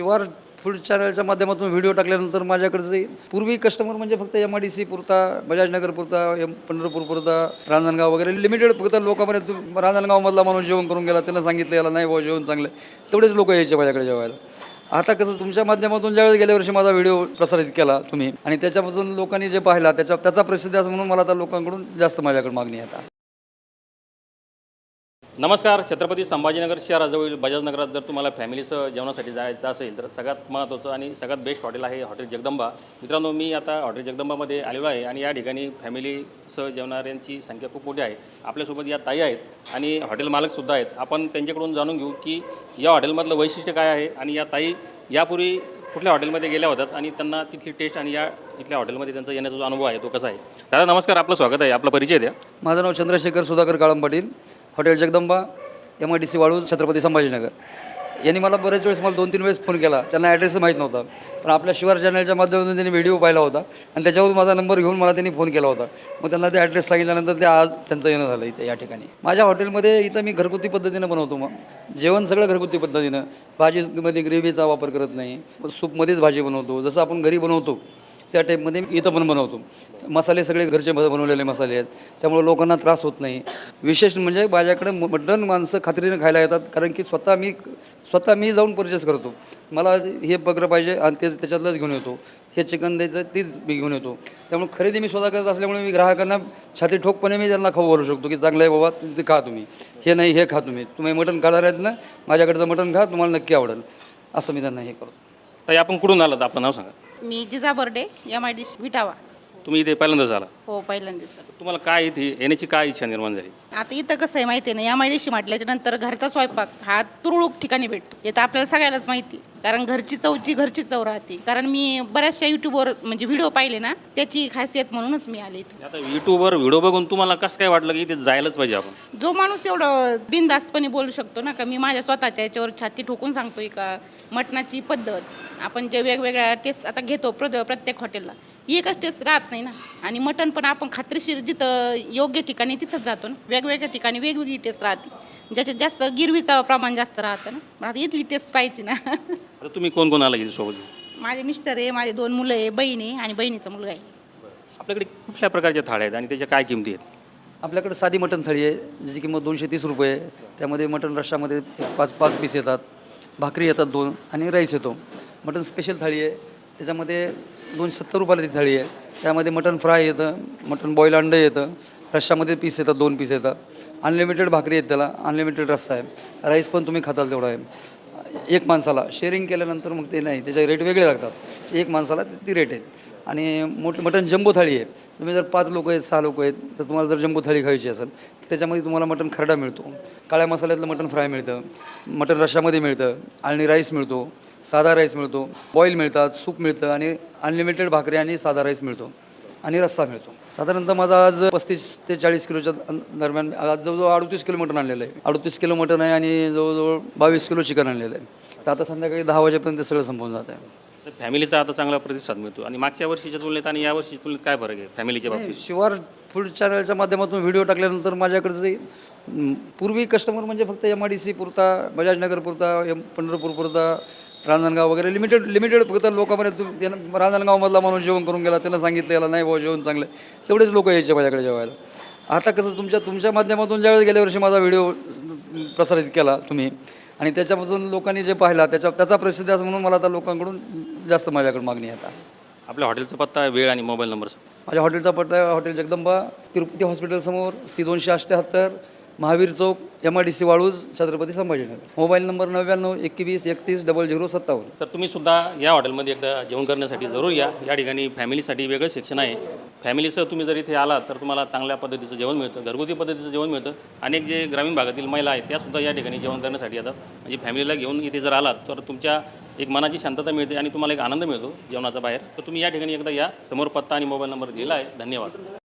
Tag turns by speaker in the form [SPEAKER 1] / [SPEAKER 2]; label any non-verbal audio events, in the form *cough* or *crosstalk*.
[SPEAKER 1] शिवार food चॅनलच्या माध्यमातून video टाकल्यानंतर माझ्याकडे पूर्वी कस्टमर म्हणजे फक्त एम आय डी सी पुरता बजाजनगर पुरता एम पंढरपूर पुरता रांजणगाव वगैरे लिमिटेड फक्त लोकांपर्यंत रांजणगावमधला माणूस जेवण करून गेला त्यांना सांगितलं याला नाही बाबा जेवण चांगलं आहे. तेवढेच लोक यायचे माझ्याकडे जेवायला आता कसं तुमच्या माध्यमातून ज्यावेळेस गेल्या वर्षी माझा व्हिडिओ प्रसारित केला तुम्ही आणि त्याच्यापासून लोकांनी जे पाहिला त्याच्या त्याचा प्रसिद्ध असं म्हणून मला आता लोकांकडून जास्त माझ्याकडे मागणी आहे आता
[SPEAKER 2] नमस्कार छत्रपती संभाजीनगर शहराजवळील बजाजनगरात जर तुम्हाला फॅमिलीसह जेवणासाठी जायचं असेल तर सगळ्यात महत्त्वाचं आणि सगळ्यात बेस्ट हॉटेल आहे हॉटेल जगदंबा. मित्रांनो मी आता हॉटेल जगदंबामध्ये आलेलो आहे आणि या ठिकाणी फॅमिलीसह जेवणाऱ्यांची संख्या खूप मोठी आहे. आपल्यासोबत या ताई आहेत आणि हॉटेल मालकसुद्धा आहेत. आपण त्यांच्याकडून जाणून घेऊ की या हॉटेलमधलं वैशिष्ट्य काय आहे आणि या ताई यापूर्वी कुठल्या हॉटेलमध्ये गेल्या होतात आणि त्यांना तिथली टेस्ट आणि या इथल्या हॉटेलमध्ये त्यांचा येण्याचा जो अनुभव आहे तो कसा आहे? दादा नमस्कार. आपलं स्वागत आहे. आपला परिचय द्या.
[SPEAKER 1] माझं नाव Chandrashekhar Sudhakar Kalam Patil hotel Jagdamba M I D C Waluj Chhatrapati Sambhajinagar. यांनी मला बरेच वेळेस मला दोन तीन वेळेस फोन केला. त्यांना ॲड्रेस माहीत नव्हता. पण आपल्या शिवार चॅनलच्या माध्यमातून त्यांनी व्हिडिओ पाहिला होता. आणि त्याच्यावरून माझा नंबर घेऊन मला त्यांनी फोन केला होता. मग त्यांना ते ॲड्रेस सांगितल्यानंतर ते आज त्यांचं येणं झालं इथे या ठिकाणी. माझ्या हॉटेलमध्ये इथं मी घरगुती पद्धतीनं बनवतो मग. जेवण सगळं घरगुती पद्धतीनं. भाजीमध्ये ग्रेव्हीचा वापर करत नाही. सूपमध्येच भाजी बनवतो. जसं आपण घरी बनवतो त्या टाईपमध्ये इथं पण बनवतो. मसाले सगळे घरचे बनवलेले मसाले आहेत. त्यामुळे लोकांना त्रास होत नाही. विशेष म्हणजे माझ्याकडे मटण माणसं खात्रीने खायला येतात. कारण की स्वतः मी स्वतः मी जाऊन परचेस करतो. मला हे बकरं पाहिजे आणि तेच त्याच्यातलंच घेऊन येतो. हे चिकन द्यायचं तीच मी घेऊन येतो. त्यामुळे खरेदी मी स्वतः करत असल्यामुळे मी ग्राहकांना छाती ठोकपणे मी त्यांना खाऊ घालू शकतो की चांगलं आहे बाबा तुमचं खा तुम्ही. हे नाही हे खा तुम्ही. तुम्ही मटण खाणार आहेत ना माझ्याकडचं मटण खा तुम्हाला नक्की आवडेल. असं मी त्यांना हे करतो.
[SPEAKER 2] ताई आपण कुठून आलात? आपलं नाव सांगा.
[SPEAKER 3] मी Jija Barde M I D Vitawa.
[SPEAKER 2] तुम्ही इथे पहिल्यांदाच आला?
[SPEAKER 3] हो पहिल्यांदाच
[SPEAKER 2] तुम्हाला काय इथे येण्याची काय इच्छा निर्माण झाली?
[SPEAKER 3] आता इथं कसं आहे माहिती आहे ना एम आय डी म्हटल्याच्या नंतर घरचा स्वयंपाक हा तुरळूक ठिकाणी भेटतो. हे तर आपल्याला सगळ्यालाच माहिती आहे. कारण घरची चवची घरची चव राहते. कारण मी बऱ्याचशा यूट्यूबवर म्हणजे व्हिडिओ पाहिले ना त्याची खासियत म्हणूनच मी आले इथं.
[SPEAKER 2] आता यूट्यूबवर व्हिडिओ बघून तुम्हाला कसं काय वाटलं की इथे जायलाच पाहिजे आपण?
[SPEAKER 3] जो माणूस एवढं बिनधास्तपणे बोलू शकतो ना का मी माझ्या स्वतःच्या याच्यावर छाती ठोकून सांगतोय का मटणाची पद्धत आपण जे वेगवेगळ्या टेस्ट आता घेतो प्र प्रत्येक हॉटेलला एकच टेस्ट राहत नाही ना. आणि मटण पण आपण खात्रीशीर जिथं योग्य ठिकाणी तिथंच जातो ना. वेगवेगळ्या ठिकाणी वेगवेगळी टेस्ट राहते. ज्याच्यात जास्त गिरवीचं प्रमाण जास्त राहतं ना. पण आता इथली टेस्ट पाहिजे ना. *laughs*
[SPEAKER 2] आता तुम्ही कोण कोण आला सोबत?
[SPEAKER 3] माझे मिस्टर आहे माझे दोन मुलं आहे बहीण आहे आणि बहिणीचा मुलगा आहे.
[SPEAKER 2] आपल्याकडे कुठल्या प्रकारच्या थाळ्या आहेत आणि त्याच्या काय किमती आहेत?
[SPEAKER 1] आपल्याकडे साधी मटण थाळी आहे ज्याची किंमत दोनशे तीस रुपये आहे. त्यामध्ये मटण रश्शामध्ये एक पाच पाच पीस येतात भाकरी येतात दोन आणि राईस येतो. मटण स्पेशल थाळी आहे त्याच्यामध्ये दोनशे सत्तर रुपयाला ती थाळी आहे. त्यामध्ये मटण फ्राय येतं मटण बॉईल अंडं येतं रश्शामध्ये पीस येतात दोन पीस येतात. अनलिमिटेड भाकरी आहेत त्याला अनलिमिटेड रस्सा आहे. राईस पण तुम्ही खाताल तेवढा आहे. एक माणसाला शेअरिंग केल्यानंतर मग ते नाही त्याचे रेट वेगळे लागतात. एक माणसाला ती- ती रेट आहेत आणि मोठ मटण जम्बो थाळी आहे. तुम्ही जर पाच लोक आहेत सहा लोक आहेत तर तुम्हाला जर जम्बो थाळी खायची असेल तर त्याच्यामध्ये तुम्हाला मटण खरडा मिळतो. काळ्या मसाल्यातलं मटण फ्राय मिळतं. मटण रशामध्ये मिळतं. आणि राईस मिळतो. साधा राईस मिळतो. बॉईल मिळतात सूप मिळतं. आणि अनलिमिटेड भाकरी आणि साधा राईस मिळतो. आणि रस्सा मिळतो. साधारणतः माझा आज पस्तीस ते चाळीस किलोच्या दरम्यान आज जवळजवळ अडतीस किलो मटण आणलेलं आहे. अडतीस किलो मटण आहे आणि जवळजवळ बावीस किलो चिकन आणलेलं आहे. तर आता संध्याकाळी दहा वाजेपर्यंत सगळं संपवून जात आहे.
[SPEAKER 2] तर फॅमिलीचा आता चांगला प्रतिसाद मिळतो. आणि मागच्या वर्षीच्या तुलनेत आणि या वर्षीच्या तुलनेत काय फरक आहे फॅमिलीच्या बाबतीत?
[SPEAKER 1] शिवार फूड चॅनलच्या माध्यमातून व्हिडिओ टाकल्यानंतर माझ्याकडचे म, पूर्वी कस्टमर म्हणजे फक्त एम आय डी सी पुरता बजाजनगर पुरता एम पंढरपूर पुरता रांजणगाव वगैरे लिमिटेड लिमिटेड फक्त लोकांपर्यंत त्यांना रांजणगावमधला माणूस जेवण करून गेला त्यांना सांगितलं याला नाही बाबा जेवण चांगलं आहे. तेवढेच लोक यायचे माझ्याकडे जेवायला आता कसं तुमच्या तुमच्या माध्यमातून ज्यावेळेस गेल्या वर्षी माझा व्हिडिओ प्रसारित केला तुम्ही आणि त्याच्यापासून लोकांनी जे पाहिला त्याच्या त्याचा प्रसिद्ध असं म्हणून मला आता लोकांकडून जास्त माझ्याकडे मागणी आहे आता
[SPEAKER 2] आपल्या हॉटेलचा पत्ता वेळ आणि मोबाईल नंबर.
[SPEAKER 1] माझ्या हॉटेलचा पत्ता आहे हॉटेल जगदंबा तिरुपती हॉस्पिटलसमोर सी दोनशे अठ्ठ्याहत्तर महावीर चौक M I D C Waluj Chhatrapati Sambhajinagar. Mobile number नव्याण्णव एकवीस एकतीस डबल झिरो सत्तावन्न.
[SPEAKER 2] तर तुम्ही सुद्धा या हॉटेलमध्ये एकदा जेवण करण्यासाठी जरूर या. या ठिकाणी फॅमिलीसाठी वेगळं सेक्शन आहे. फॅमिलीसह तुम्ही जर इथे आलात तर तुम्हाला चांगल्या पद्धतीचं जेवण मिळतं घरगुती पद्धतीचं जेवण मिळतं. अनेक जे ग्रामीण भागातील महिला आहेत त्यासुद्धा या ठिकाणी जेवण करण्यासाठी येतात. म्हणजे फॅमिलीला घेऊन इथे जर आलात तर तुमच्या एक मनाची शांतता मिळते आणि तुम्हाला एक आनंद मिळतो जेवणाचा बाहेर. तर तुम्ही या ठिकाणी एकदा या. समोर पत्ता आणि मोबाईल नंबर दिला आहे. धन्यवाद.